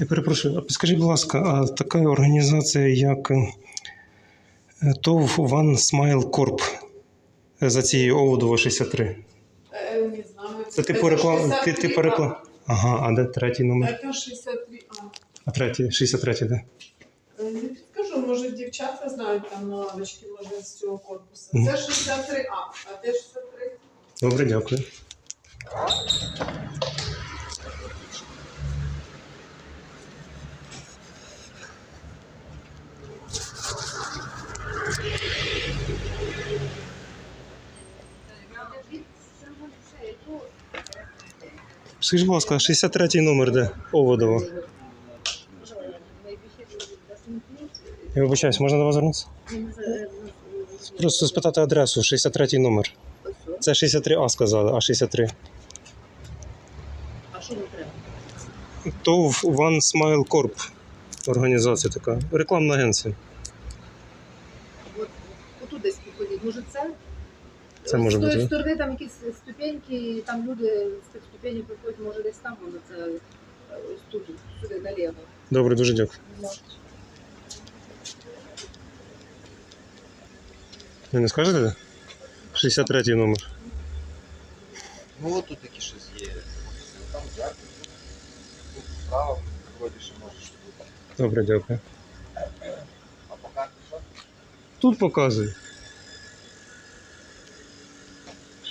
Я перепрошую, а підскажіть, будь ласка, а така організація, як е, ТОВ One Smile Corp е, за цією Оводова 63. Е, Не знаю. Це типу реклам... ти, типу реклам... Ага, а де третій номер? Це 63А. А третій, 63, де? Е, Не підскажу, може дівчата знають там на лавочці, може з цього корпусу. Це 63А, а де 63? Добре, дякую. Скажіть, будь ласка, 63 номер де? Оводово. Я вибачаюсь, можна до вас звернутися? Просто спитати адресу, 63 номер. Це 63А сказали, а 63. А що вам треба? ТОВ One Smile Corp. Організація така. Рекламна агенція. От, отут десь підходять. Може це? Це може з тої бути. сторони там якісь ступеньки, там люди з тих ступенів приходять, може десь там, може це е, ось тут, сюди наліво. Добре, дуже дякую. Ви не скажете? 63 номер. Ну от тут такі щось є. Там дякую. Тут справа виходиш і можеш тут. Добре, дякую. А по карті що? Тут показує.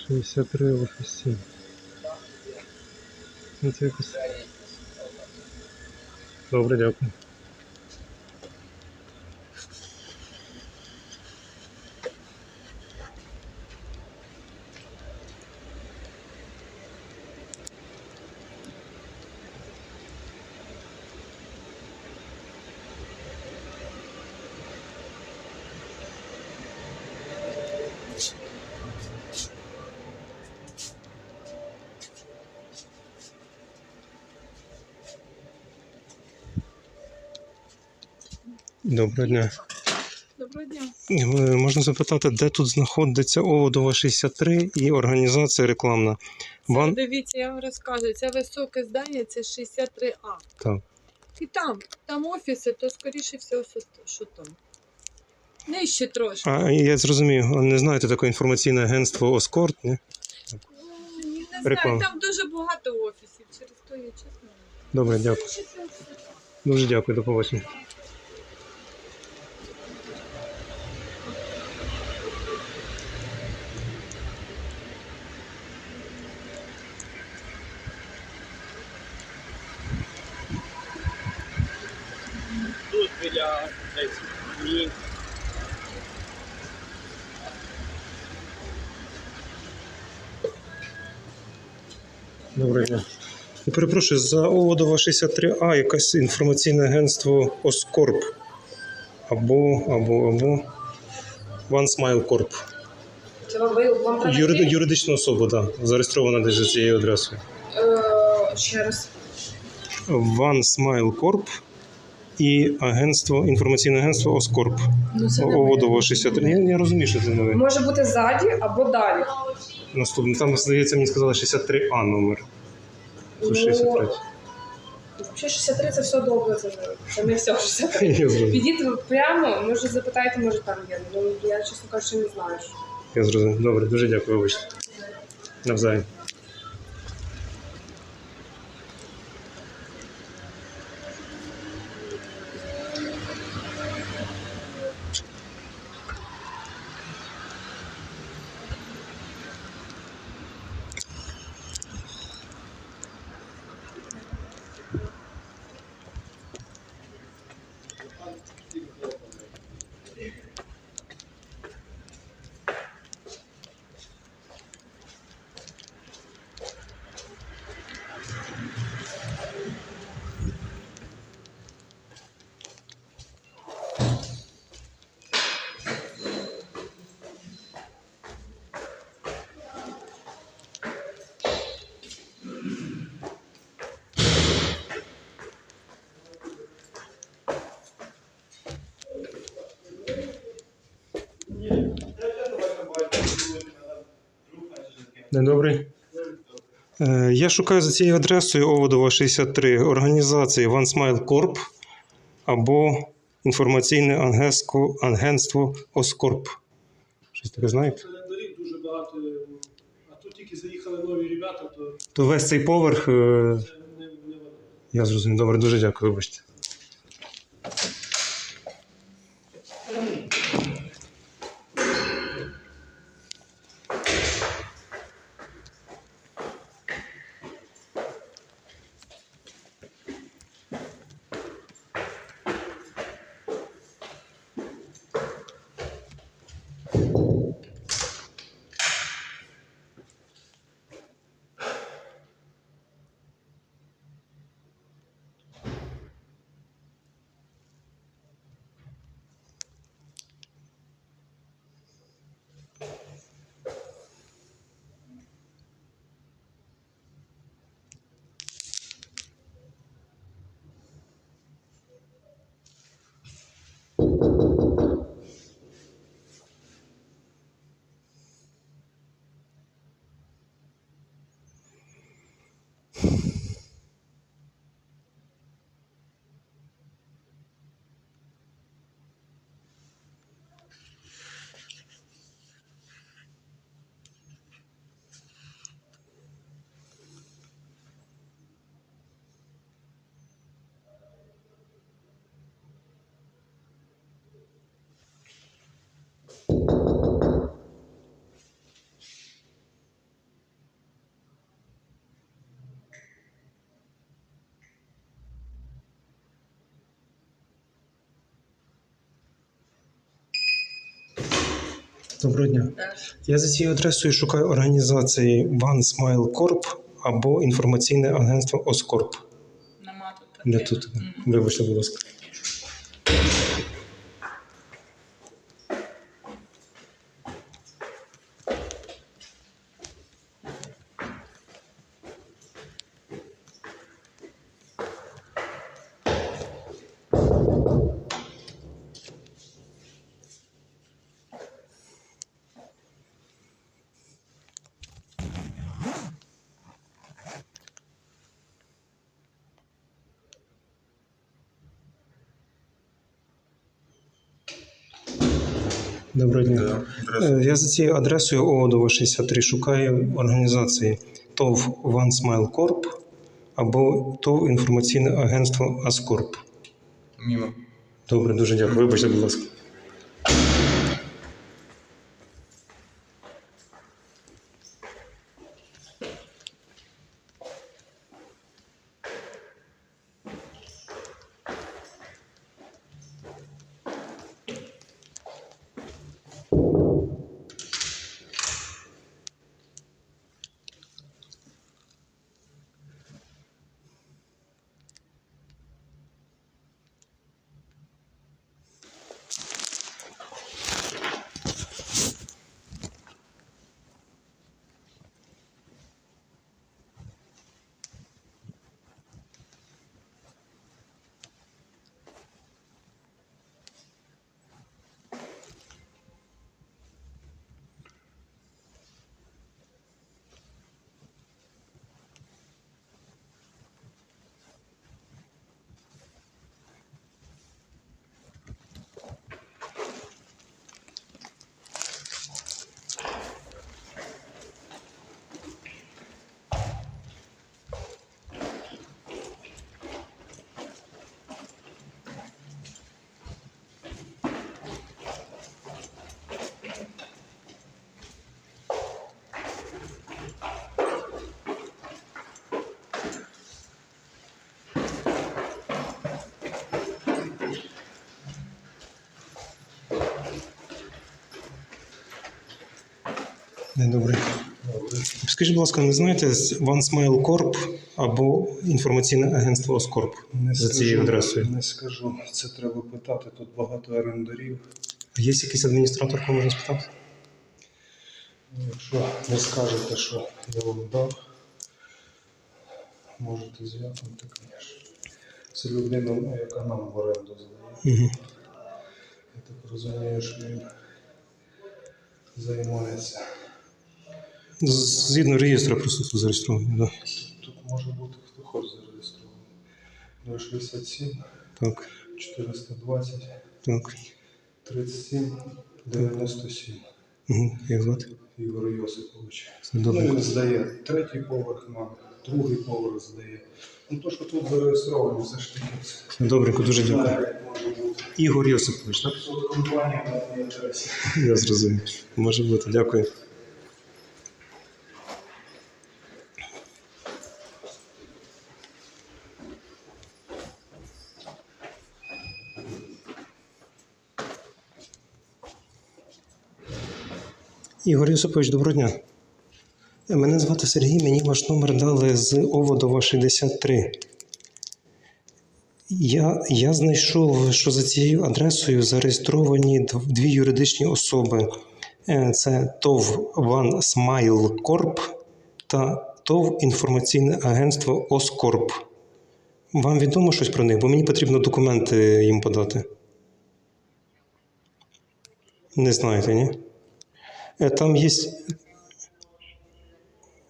63 офісі. Ну, це якось. Добре, дякую. Доброго дня. Доброго дня. Е, Можна запитати, де тут знаходиться Оводова 63 і організація рекламна? Ван... Дивіться, я вам розказую. Це високе здання, це 63А. Так. І там, там офіси, то скоріше всього, що, там. Нижче трошки. А я зрозумів, не знаєте таке інформаційне агентство Оскорт, ні? Ну, Не знаю, Реклама. там дуже багато офісів, через то я чесно. Добре, дякую. Дуже дякую, до побачення. тут біля десь ні. Доброго дня. Я перепрошую, за Оводова 63А якесь інформаційне агентство Оскорб. Або, або, або. One Smile Corp. Це вам вам треба Юри, юридична особа, так. Да, зареєстрована десь за цією адресою. Е, ще раз. One Smile Corp і агентство, інформаційне агентство Оскорб. Ну, це не Оводова 63. Я, я розумію, що це нове. Може бути ззаді або далі. Наступне. Там, здається, мені сказали 63А номер. Ну, 63. Взагалі 63 це все добре, це, це не все 63. Я зрозумів. Підіть прямо, може запитайте, може там є. Ну я чесно кажучи, не знаю. Я зрозумів. Добре, дуже дякую, вибачте. Навзаєм. День добрий. Е, Я шукаю за цією адресою Оводова 63 організації One Smile Corp або інформаційне агентство, агентство Оскорб. Щось таке знаєте? Календарів дуже багато, а тут тільки заїхали нові ребята, то То весь цей поверх. е, це не, не. Я зрозумів. Добре, дуже дякую, вибачте. Доброго дня. Я за цією адресою шукаю організації One Smile Corp або інформаційне агентство Оскорп. Нема тут Не тут. Вибачте, будь ласка. Доброго дня. Да, Я за цією адресою Оводова 63 шукаю організації ТОВ One Smile Corp або ТОВ інформаційне агентство Аскорп. Мімо. Добре, дуже дякую. Вибачте, будь ласка. День добрий. Скажіть, будь ласка, не знаєте One Smile Corp або інформаційне агентство Оскорп Не за цією скажу, адресою? Не скажу. Це треба питати. Тут багато орендарів. Є якийсь адміністратор, кого можна спитати? Якщо не скажете, що я вам дав, можете зв'якнути, звісно. Це людина, яка нам в оренду здає. Угу. Я так розумію, що він займається. Згідно реєстру просто тут зареєстрований. Да. Тут може бути хто хоче зареєстрований. 067 Так, 420 так. 37 97. Угу. Як звати? Ігор Йосипович. Ну, добре. він здає третій поверх нам, другий поверх здає. Ну то, що тут зареєстровані, все ж таки. це добренько, дуже дякую. знає, може бути. Ігор Йосипович, так? Тут компанія на адресі. Я зрозумів. Може бути, дякую. Ігор Йосипович, доброго дня. Е, Мене звати Сергій, мені ваш номер дали з Оводова 63. Я, я знайшов, що за цією адресою зареєстровані дві юридичні особи. Е, Це ТОВ One Smile Corp та ТОВ інформаційне агентство Оскорп. Вам відомо щось про них, бо мені потрібно документи їм подати. Не знаєте, ні? Е, Там є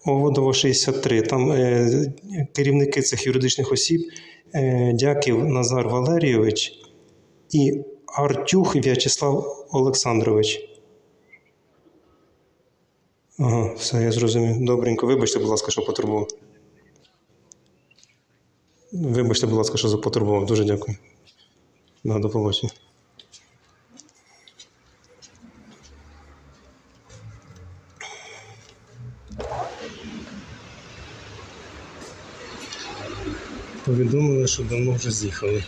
Оводово 63. Там е, керівники цих юридичних осіб е, Дяків Назар Валерійович і Артюх В'ячеслав Олександрович. Ага, все, я зрозумів. Добренько. Вибачте, будь ласка, що потурбував. Вибачте, будь ласка, що запотурбував. Дуже дякую. Да, до Повідомили, що давно вже з'їхали.